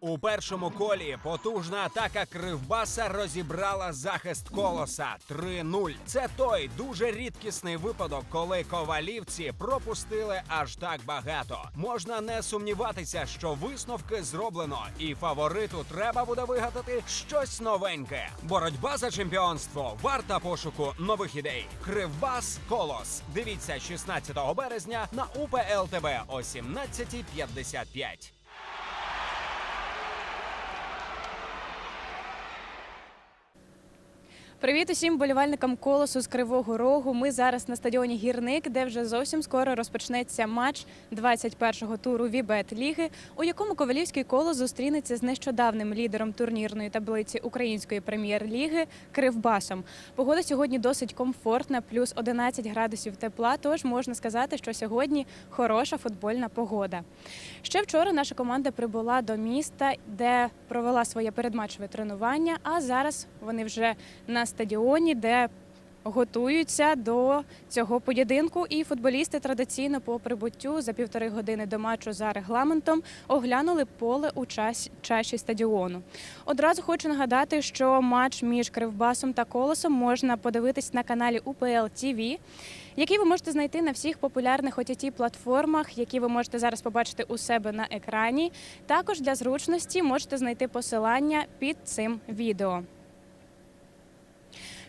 У першому колі потужна атака Кривбаса розібрала захист колоса 3-0. Це той дуже рідкісний випадок, коли ковалівці пропустили аж так багато. Можна не сумніватися, що висновки зроблено, і фавориту треба буде вигадати щось новеньке. Боротьба за чемпіонство варта пошуку нових ідей. Кривбас Колос. Дивіться 16 березня на УПЛ ТВ о 17.55. Привіт усім болівальникам колосу з Кривого Рогу. Ми зараз на стадіоні Гірник, де вже зовсім скоро розпочнеться матч 21-го туру Вібет Ліги, у якому Ковалівський колос зустрінеться з нещодавним лідером турнірної таблиці Української прем'єр-ліги Кривбасом. Погода сьогодні досить комфортна, плюс 11 градусів тепла. Тож можна сказати, що сьогодні хороша футбольна погода. Ще вчора наша команда прибула до міста, де провела своє передматчеве тренування. А зараз вони вже на стадіоні, де готуються до цього поєдинку. І футболісти традиційно по прибуттю за півтори години до матчу за регламентом оглянули поле у чаші стадіону. Одразу хочу нагадати, що матч між Кривбасом та Колосом можна подивитись на каналі УПЛ TV, який ви можете знайти на всіх популярних ott платформах, які ви можете зараз побачити у себе на екрані. Також для зручності можете знайти посилання під цим відео.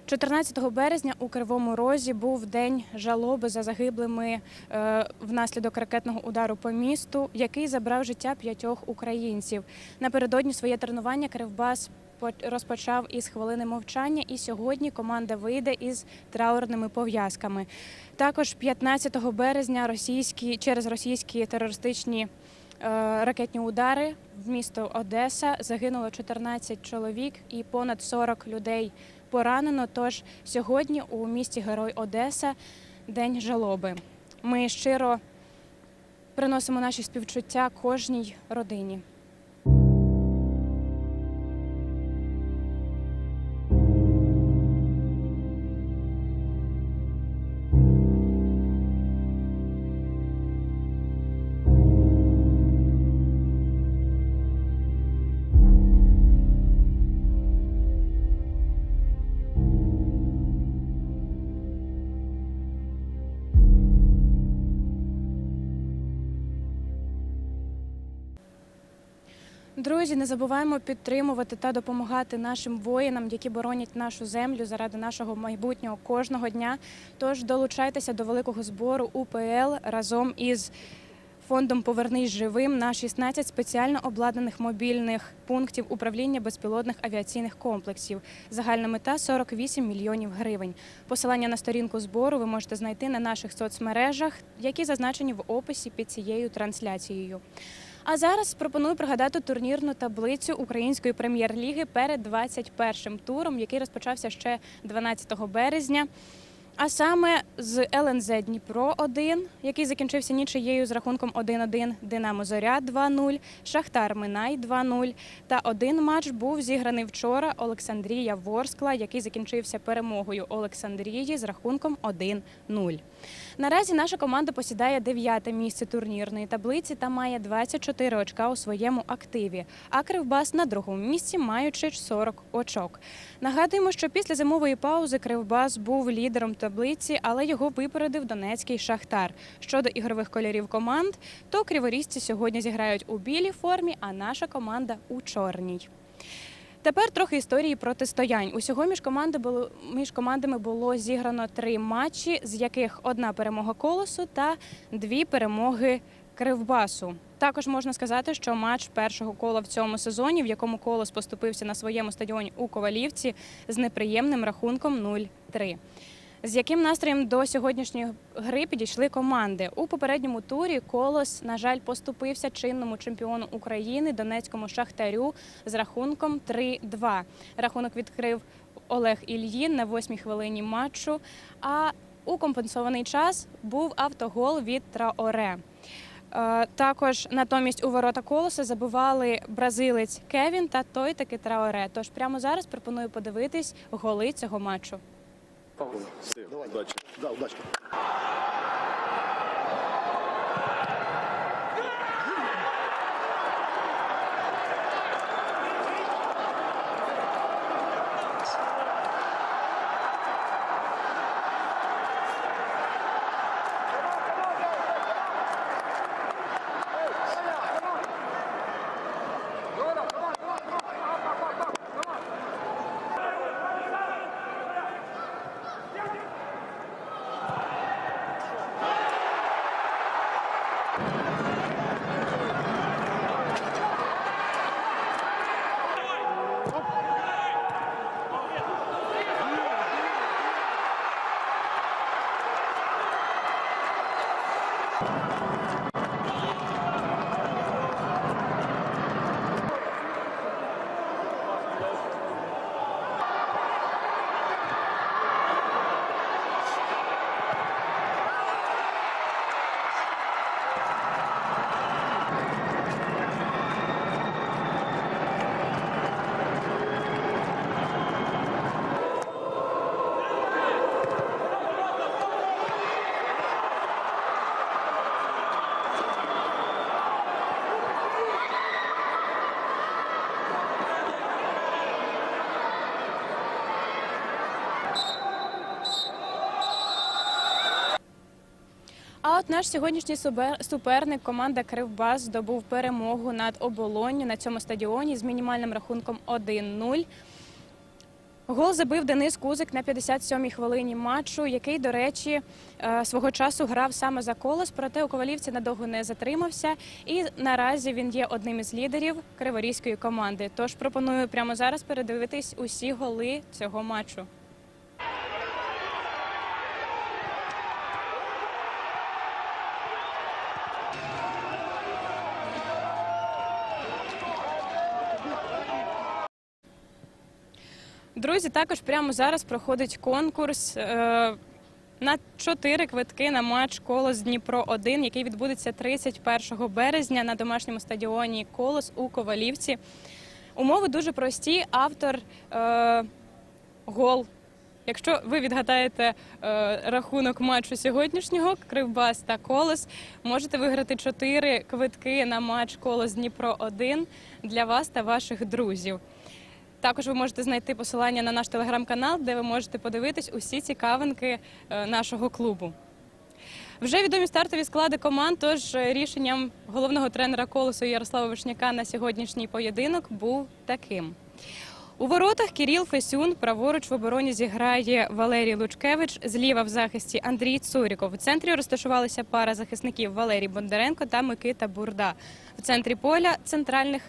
14 березня у Кривому Розі був день жалоби за загиблими е, внаслідок ракетного удару по місту, який забрав життя п'ятьох українців. Напередодні своє тренування Кривбас по- розпочав із хвилини мовчання, і сьогодні команда вийде із траурними пов'язками. Також 15 березня російські через російські терористичні. е, Ракетні удари в місто Одеса загинуло 14 чоловік і понад 40 людей поранено. Тож сьогодні у місті Герой Одеса день жалоби. Ми щиро приносимо наші співчуття кожній родині. Друзі, не забуваємо підтримувати та допомагати нашим воїнам, які боронять нашу землю заради нашого майбутнього кожного дня. Тож долучайтеся до великого збору УПЛ разом із фондом Повернись живим на 16 спеціально обладнаних мобільних пунктів управління безпілотних авіаційних комплексів. Загальна мета 48 мільйонів гривень. Посилання на сторінку збору ви можете знайти на наших соцмережах, які зазначені в описі під цією трансляцією. А зараз пропоную пригадати турнірну таблицю української прем'єр-ліги перед 21-м туром, який розпочався ще 12 березня. А саме з ЛНЗ Дніпро 1, який закінчився нічиєю з рахунком 1-1, Динамо Зоря 2-0, Шахтар Минай 2-0. Та один матч був зіграний вчора Олександрія Ворскла, який закінчився перемогою Олександрії з рахунком 1-0. Наразі наша команда посідає дев'яте місце турнірної таблиці та має 24 очка у своєму активі. А Кривбас на другому місці, маючи 40 очок. Нагадуємо, що після зимової паузи Кривбас був лідером таблиці, але його випередив Донецький Шахтар. Щодо ігрових кольорів команд, то криворізці сьогодні зіграють у білій формі, а наша команда у чорній. Тепер трохи історії протистоянь. Усього між команди було між командами було зіграно три матчі, з яких одна перемога колосу та дві перемоги Кривбасу. Також можна сказати, що матч першого кола в цьому сезоні, в якому колос поступився на своєму стадіоні у Ковалівці, з неприємним рахунком 0-3. З яким настроєм до сьогоднішньої гри підійшли команди у попередньому турі? Колос, на жаль, поступився чинному чемпіону України Донецькому шахтарю з рахунком 3-2. Рахунок відкрив Олег Ільїн на восьмій хвилині матчу. А у компенсований час був автогол від Траоре. Е, Також натомість у ворота колоса забивали бразилець Кевін та той таки Траоре. Тож прямо зараз пропоную подивитись голи цього матчу. Все, удачи. Да, удачи. Наш сьогоднішній суперник, команда Кривбас, здобув перемогу над оболонню на цьому стадіоні з мінімальним рахунком 1-0. Гол забив Денис Кузик на 57-й хвилині матчу, який, до речі, е, свого часу грав саме за колос, проте у ковалівці надовго не затримався. І наразі він є одним із лідерів криворізької команди. Тож пропоную прямо зараз передивитись усі голи цього матчу. Друзі, також прямо зараз проходить конкурс е, на чотири квитки на матч Колос Дніпро 1 який відбудеться 31 березня на домашньому стадіоні Колос у Ковалівці. Умови дуже прості. Автор е, гол. Якщо ви відгадаєте е, рахунок матчу сьогоднішнього Кривбас та Колос, можете виграти чотири квитки на матч Колос Дніпро 1 для вас та ваших друзів. Також ви можете знайти посилання на наш телеграм-канал, де ви можете подивитись усі цікавинки е, нашого клубу. Вже відомі стартові склади команд, тож е, рішенням головного тренера колесу Ярослава Вишняка на сьогоднішній поєдинок був таким. У воротах Кіріл Фесюн, праворуч в обороні зіграє Валерій Лучкевич, зліва в захисті Андрій Цуріков. У центрі розташувалися пара захисників Валерій Бондаренко та Микита Бурда. В центрі поля центральних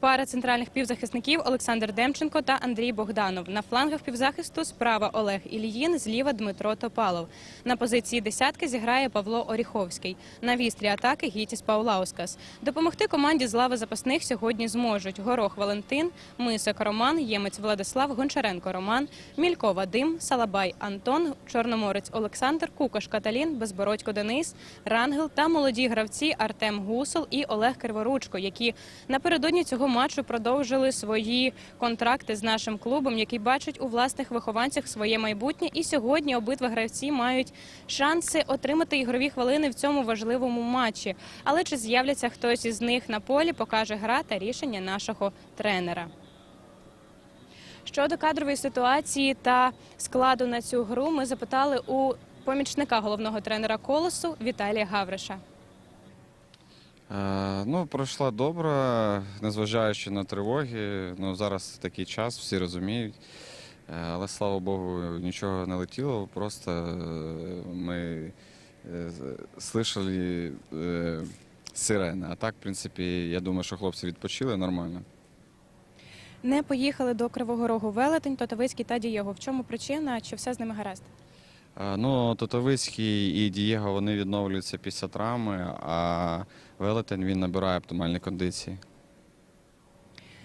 Пара центральних півзахисників Олександр Демченко та Андрій Богданов. На флангах півзахисту справа Олег Ільїн, зліва Дмитро Топалов. На позиції десятки зіграє Павло Оріховський. На вістрі атаки Гітіс Паулаускас. Допомогти команді з лави запасних сьогодні зможуть Горох Валентин, Мисок Роман, Ємець Владислав, Гончаренко Роман, Мілько Вадим, Салабай Антон, Чорноморець Олександр, Кукаш Каталін, Безбородько Денис, Рангел та молоді гравці Артем Гусол і Олег Криворучко, які напередодні цього матчу продовжили свої контракти з нашим клубом, який бачить у власних вихованцях своє майбутнє. І сьогодні обидва гравці мають шанси отримати ігрові хвилини в цьому важливому матчі. Але чи з'являться хтось із них на полі, покаже гра та рішення нашого тренера. Щодо кадрової ситуації та складу на цю гру, ми запитали у помічника головного тренера колосу Віталія Гавриша. Е, Ну, пройшла добре, незважаючи на тривоги. Ну, зараз такий час, всі розуміють. Е, Але слава Богу, нічого не летіло. Просто е, ми слышали сирени. А так, в принципі, я думаю, що хлопці відпочили нормально. Не поїхали до Кривого Рогу Велетень, Тотовицький та Дієго. В чому причина? Чи все з ними гаразд? Е, Ну, Тотовицький і Дієго вони відновлюються після травми, а Велетень він набирає оптимальні кондиції.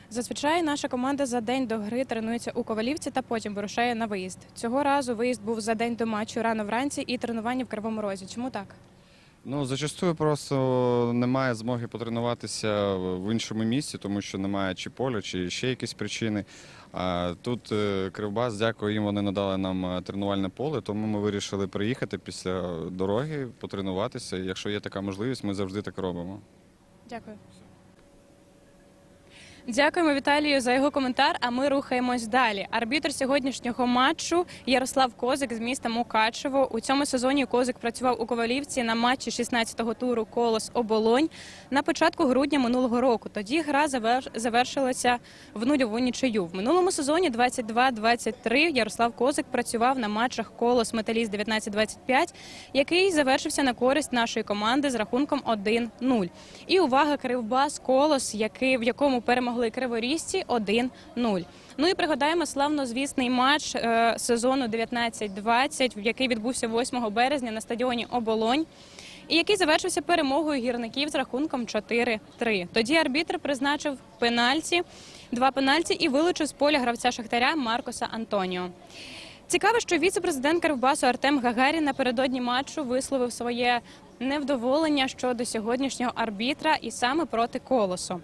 Зазвичай наша команда за день до гри тренується у Ковалівці та потім вирушає на виїзд. Цього разу виїзд був за день до матчу рано вранці і тренування в Кривому Розі. Чому так? Ну, зачастую просто немає змоги потренуватися в іншому місці, тому що немає чи поля, чи ще якісь причини. А тут е, Кривбас, дякую їм, вони надали нам е, тренувальне поле, тому ми вирішили приїхати після дороги, потренуватися. Якщо є така можливість, ми завжди так робимо. Дякую. Дякуємо Віталію за його коментар. А ми рухаємось далі. Арбітр сьогоднішнього матчу Ярослав Козик з міста Мукачево. У цьому сезоні Козик працював у Ковалівці на матчі 16-го туру Колос Оболонь на початку грудня минулого року. Тоді гра завер- завершилася в нульову нічию. В минулому сезоні 22-23 Ярослав Козик працював на матчах Колос Металіст 19-25, який завершився на користь нашої команди з рахунком 1-0. І увага, Кривбас Колос, який в якому перемогли криворізці 1-0. Ну і пригадаємо славнозвісний матч е, сезону 19-20, який відбувся 8 березня на стадіоні Оболонь. І який завершився перемогою гірників з рахунком 4-3. Тоді арбітр призначив пенальті, два пенальті і вилучив з поля гравця Шахтаря Маркоса Антоніо. Цікаво, що віце-президент Кривбасу Артем Гагарін напередодні матчу висловив своє невдоволення щодо сьогоднішнього арбітра і саме проти колосу.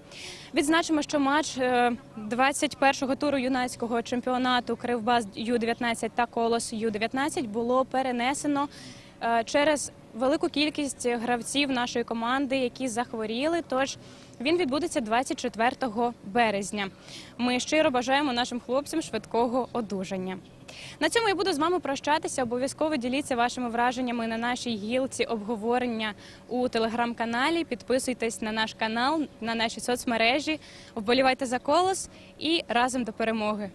Відзначимо, що матч е, 21-го туру юнацького чемпіонату Кривбас Ю-19 та Колос Ю-19 було перенесено е, через велику кількість гравців нашої команди, які захворіли. Тож він відбудеться 24 березня. Ми щиро бажаємо нашим хлопцям швидкого одужання. На цьому я буду з вами прощатися. Обов'язково діліться вашими враженнями на нашій гілці обговорення у телеграм-каналі. Підписуйтесь на наш канал, на наші соцмережі, вболівайте за колос і разом до перемоги.